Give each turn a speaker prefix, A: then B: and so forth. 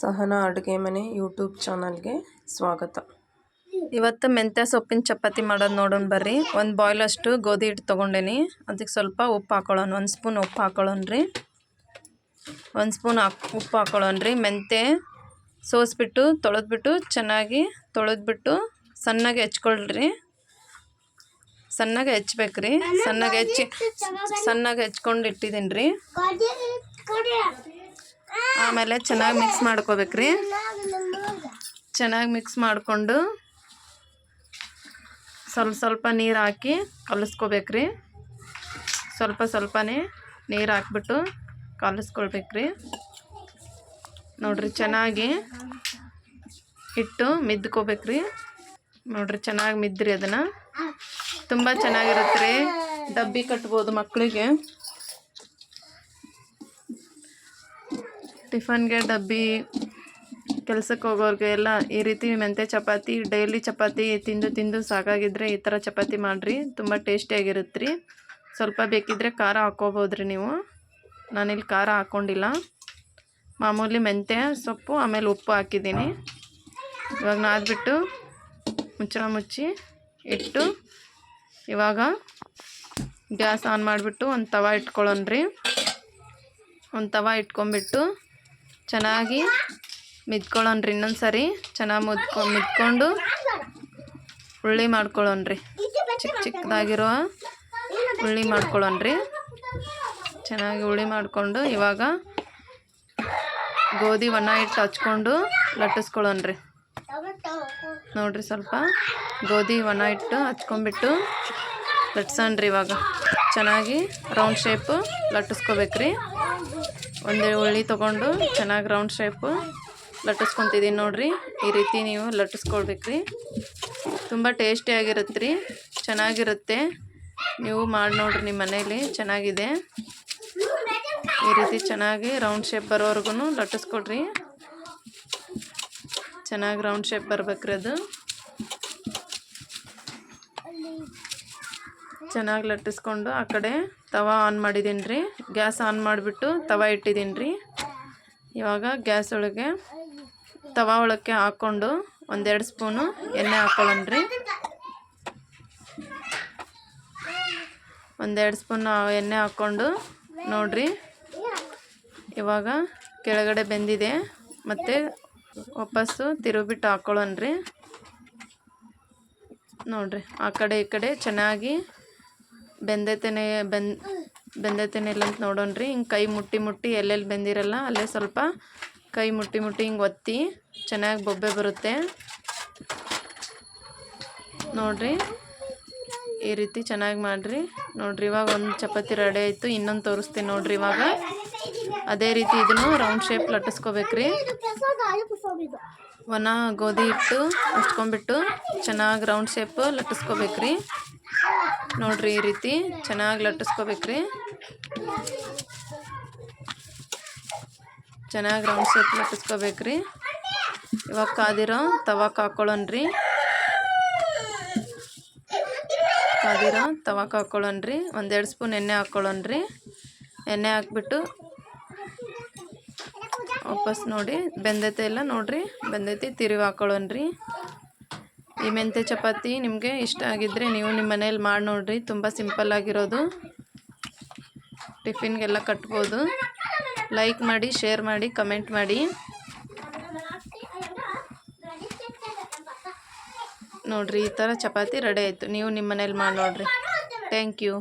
A: ಸಹನಾ ಅಡುಗೆ ಮನೆ ಯೂಟ್ಯೂಬ್ ಚಾನಲ್ಗೆ ಸ್ವಾಗತ.
B: ಇವತ್ತು ಮೆಂತ್ಯ ಸೊಪ್ಪಿನ ಚಪಾತಿ ಮಾಡೋದು ನೋಡೋಣ ಬರ್ರಿ. ಒಂದು ಬಾಯ್ಲಷ್ಟು ಗೋಧಿ ಹಿಟ್ಟು ತೊಗೊಂಡೇನಿ. ಅದಕ್ಕೆ ಸ್ವಲ್ಪ ಉಪ್ಪು ಹಾಕೊಳ್ಳೋಣ ಒಂದು ಸ್ಪೂನ್ ಉಪ್ಪು ಹಾಕೊಳ್ಳೋಣ ರೀ. ಒಂದು ಸ್ಪೂನ್ ಹಾಕ್ ಉಪ್ಪು ಹಾಕೊಳ್ಳೋಣ ರೀ. ಮೆಂತ್ಯ ಸೋಸ್ಬಿಟ್ಟು ತೊಳೆದ್ಬಿಟ್ಟು ಚೆನ್ನಾಗಿ ತೊಳೆದ್ಬಿಟ್ಟು ಸಣ್ಣಗೆ ಹೆಚ್ಕೊಳ್ರಿ. ಸಣ್ಣಗೆ ಹೆಚ್ಬೇಕು ರೀ. ಸಣ್ಣಗೆ ಹೆಚ್ಚಿ ಸಣ್ಣಗೆ ಹೆಚ್ಕೊಂಡು ಇಟ್ಟಿದ್ದೀನಿ ರೀ. ಆಮೇಲೆ ಚೆನ್ನಾಗಿ ಮಿಕ್ಸ್ ಮಾಡ್ಕೋಬೇಕ್ರಿ. ಚೆನ್ನಾಗಿ ಮಿಕ್ಸ್ ಮಾಡಿಕೊಂಡು ಸ್ವಲ್ಪ ಸ್ವಲ್ಪ ನೀರು ಹಾಕಿ ಕಲಿಸ್ಕೋಬೇಕ್ರಿ. ಸ್ವಲ್ಪ ಸ್ವಲ್ಪನೇ ನೀರು ಹಾಕ್ಬಿಟ್ಟು ಕಲಿಸ್ಕೊಳ್ಬೇಕ್ರಿ. ನೋಡ್ರಿ ಚೆನ್ನಾಗಿ ಇಟ್ಟು ಮಿದ್ಕೋಬೇಕ್ರಿ. ನೋಡ್ರಿ ಚೆನ್ನಾಗಿ ಮಿದ್ರಿ ಅದನ್ನು. ತುಂಬ ಚೆನ್ನಾಗಿರುತ್ತೆ ರೀ ಡಬ್ಬಿ ಕಟ್ಬೋದು ಮಕ್ಕಳಿಗೆ ಟಿಫನ್ಗೆ ಡಬ್ಬಿ, ಕೆಲ್ಸಕ್ಕೆ ಹೋಗೋರಿಗೆ ಎಲ್ಲ ಈ ರೀತಿ ಮೆಂತ್ಯ ಚಪಾತಿ, ಡೈಲಿ ಚಪಾತಿ ತಿಂದು ತಿಂದು ಸಾಕಾಗಿದ್ರೆ ಈ ಥರ ಚಪಾತಿ ಮಾಡಿರಿ. ತುಂಬ ಟೇಸ್ಟಿಯಾಗಿರುತ್ತೆ ರೀ ಸ್ವಲ್ಪ ಬೇಕಿದ್ದರೆ ಖಾರ ಹಾಕ್ಕೋಬೋದು ರೀ ನೀವು. ನಾನಿಲ್ಲಿ ಖಾರ ಹಾಕ್ಕೊಂಡಿಲ್ಲ ಮಾಮೂಲಿ ಮೆಂತ್ಯ, ಸೊಪ್ಪು, ಆಮೇಲೆ ಉಪ್ಪು ಹಾಕಿದ್ದೀನಿ. ಇವಾಗ ನಾದ್ಬಿಟ್ಟು ಮುಚ್ಚಳ ಮುಚ್ಚಿ ಇಟ್ಟು ಇವಾಗ ಗ್ಯಾಸ್ ಆನ್ ಮಾಡಿಬಿಟ್ಟು ಒಂದು ತವ ಇಟ್ಕೊಳ್ಳೋಣ ರೀ ಒಂದು ತವ ಇಟ್ಕೊಂಬಿಟ್ಟು ಚೆನ್ನಾಗಿ ಮಿದ್ಕೊಳ್ಳೋಣ್ರಿ ಇನ್ನೊಂದು ಸಾರಿ ಚೆನ್ನಾಗಿ ಮುದ್ಕೊ ಮಿದ್ಕೊಂಡು ಉಳ್ಳಿ ಮಾಡ್ಕೊಳ್ಳೋಣ್ರಿ. ಚಿಕ್ಕ ಚಿಕ್ಕದಾಗಿರೋ ಉಳ್ಳಿ ಮಾಡ್ಕೊಳ್ಳೋಣ್ರಿ. ಚೆನ್ನಾಗಿ ಹುಳಿ ಮಾಡಿಕೊಂಡು ಇವಾಗ ಗೋಧಿ ಒಣ ಹಿಟ್ಟು ಹಚ್ಕೊಂಡು ಲಟ್ಟಿಸ್ಕೊಳ್ಳೋಣ್ರಿ. ನೋಡ್ರಿ ಸ್ವಲ್ಪ ಗೋಧಿ ಒಣ ಹಿಟ್ಟು ಹಚ್ಕೊಂಡ್ಬಿಟ್ಟು ಲಟ್ಸಣ್ರಿ ಇವಾಗ. ಚೆನ್ನಾಗಿ ರೌಂಡ್ ಶೇಪ್ ಲಟ್ಟಿಸ್ಕೋಬೇಕ್ರಿ. ಒಂದು ಉಳ್ಳಿ ತೊಗೊಂಡು ಚೆನ್ನಾಗಿ ರೌಂಡ್ ಶೇಪ್ ಲಟ್ಟಿಸ್ಕೊತಿದ್ದೀನಿ ನೋಡಿರಿ. ಈ ರೀತಿ ನೀವು ಲಟ್ಟಿಸ್ಕೊಳ್ಬೇಕ್ರಿ. ತುಂಬ ಟೇಸ್ಟಿಯಾಗಿರುತ್ತೆ ರೀ ಚೆನ್ನಾಗಿರುತ್ತೆ. ನೀವು ಮಾಡಿ ನೋಡ್ರಿ ನಿಮ್ಮ ಮನೇಲಿ, ಚೆನ್ನಾಗಿದೆ. ಈ ರೀತಿ ಚೆನ್ನಾಗಿ ರೌಂಡ್ ಶೇಪ್ ಬರೋವರೆಗೂ ಲಟ್ಟಿಸ್ಕೊಡ್ರಿ. ಚೆನ್ನಾಗಿ ರೌಂಡ್ ಶೇಪ್ ಬರ್ಬೇಕ್ರಿ ಅದು. ಚೆನ್ನಾಗಿ ಲಟ್ಟಿಸ್ಕೊಂಡು ಆ ಕಡೆ ತವ ಆನ್ ಮಾಡಿದ್ದೀನಿ ರೀ ಗ್ಯಾಸ್ ಆನ್ ಮಾಡಿಬಿಟ್ಟು ತವ ಇಟ್ಟಿದ್ದೀನಿ ರೀ ಇವಾಗ ಗ್ಯಾಸ್ ಒಳಗೆ ತವ ಒಳಕ್ಕೆ ಹಾಕ್ಕೊಂಡು ಒಂದೆರಡು ಸ್ಪೂನು ಎಣ್ಣೆ ಹಾಕ್ಕೊಳ್ಳೋಣ ರೀ ಒಂದೆರಡು ಸ್ಪೂನ್ ಎಣ್ಣೆ ಹಾಕ್ಕೊಂಡು ನೋಡಿರಿ. ಇವಾಗ ಕೆಳಗಡೆ ಬೆಂದಿದೆ. ಮತ್ತು ವಾಪಸ್ಸು ತಿರುಗಿಬಿಟ್ಟು ಹಾಕ್ಕೊಳ್ಳೋಣ ರೀ ನೋಡಿರಿ, ಆ ಕಡೆ ಈ ಕಡೆ ಚೆನ್ನಾಗಿ ಬೆಂದೈತೇನೆ ಬೆಂದ್ ಬೆಂದೈತೇನೆ ಇಲ್ಲ ಅಂತ ನೋಡೋಣ ರೀ ಹಿಂಗೆ ಕೈ ಮುಟ್ಟಿ ಮುಟ್ಟಿ ಎಲ್ಲೆಲ್ಲಿ ಬೆಂದಿರಲ್ಲ, ಅಲ್ಲೇ ಸ್ವಲ್ಪ ಕೈ ಮುಟ್ಟಿ ಮುಟ್ಟಿ ಹಿಂಗೆ ಒತ್ತಿ ಚೆನ್ನಾಗಿ ಬೊಬ್ಬೆ ಬರುತ್ತೆ. ನೋಡ್ರಿ, ಈ ರೀತಿ ಚೆನ್ನಾಗಿ ಮಾಡಿರಿ. ನೋಡಿರಿ, ಇವಾಗ ಒಂದು ಚಪಾತಿ ರೆಡಿ ಆಯಿತು, ಇನ್ನೊಂದು ತೋರಿಸ್ತೀನಿ ನೋಡಿರಿ ಇವಾಗ. ಅದೇ ರೀತಿ ಇದನ್ನು ರೌಂಡ್ ಶೇಪ್ ಲಟ್ಟಿಸ್ಕೋಬೇಕ್ರಿ. ಒಣ ಗೋಧಿ ಹಿಟ್ಟು ಹಚ್ಕೊಂಡ್ಬಿಟ್ಟು ಚೆನ್ನಾಗಿ ರೌಂಡ್ ಶೇಪ್ ಲಟ್ಟಿಸ್ಕೋಬೇಕ್ರಿ. ನೋಡಿರಿ ಈ ರೀತಿ ಚೆನ್ನಾಗಿ ಲಟ್ಟಿಸ್ಕೋಬೇಕ್ರಿ. ಚೆನ್ನಾಗಿ ರೌಂಡ್ ಶೇಪ್ ಲಟ್ಟಿಸ್ಕೋಬೇಕ್ರಿ. ಇವಾಗ ಕಾದಿರೋ ತವಾಕ್ ಹಾಕ್ಕೊಳ್ಳೋಣ್ರಿ ಕಾದಿರೋ ತವಾಕ್ ಹಾಕ್ಕೊಳ್ಳೋಣ್ರಿ ಒಂದೆರಡು ಸ್ಪೂನ್ ಎಣ್ಣೆ ಹಾಕ್ಕೊಳ್ಳೋಣ್ರಿ ಎಣ್ಣೆ ಹಾಕ್ಬಿಟ್ಟು ವಾಪಸ್ ನೋಡಿ ಬೆಂದೈತೆ ಇಲ್ಲ ನೋಡಿರಿ. ಬೆಂದೈತಿ ತಿರುವಿ ಹಾಕ್ಕೊಳ್ಳೋಣ್ರಿ ಈ ಮೆಂತ್ಯ ಚಪಾತಿ ನಿಮಗೆ ಇಷ್ಟ ಆಗಿದ್ದರೆ ನೀವು ನಿಮ್ಮ ಮನೇಲಿ ಮಾಡಿ ನೋಡಿರಿ. ತುಂಬ ಸಿಂಪಲ್ ಆಗಿರೋದು. ಟಿಫಿನ್ಗೆಲ್ಲ ಕಟ್ಬೋದು. ಲೈಕ್ ಮಾಡಿ ಶೇರ್ ಮಾಡಿ ಕಮೆಂಟ್ ಮಾಡಿ. ನೋಡಿರಿ, ಈ ಥರ ಚಪಾತಿ ರೆಡಿ ಆಯಿತು. ನೀವು ನಿಮ್ಮ ಮನೇಲಿ ಮಾಡಿ ನೋಡಿರಿ. Thank you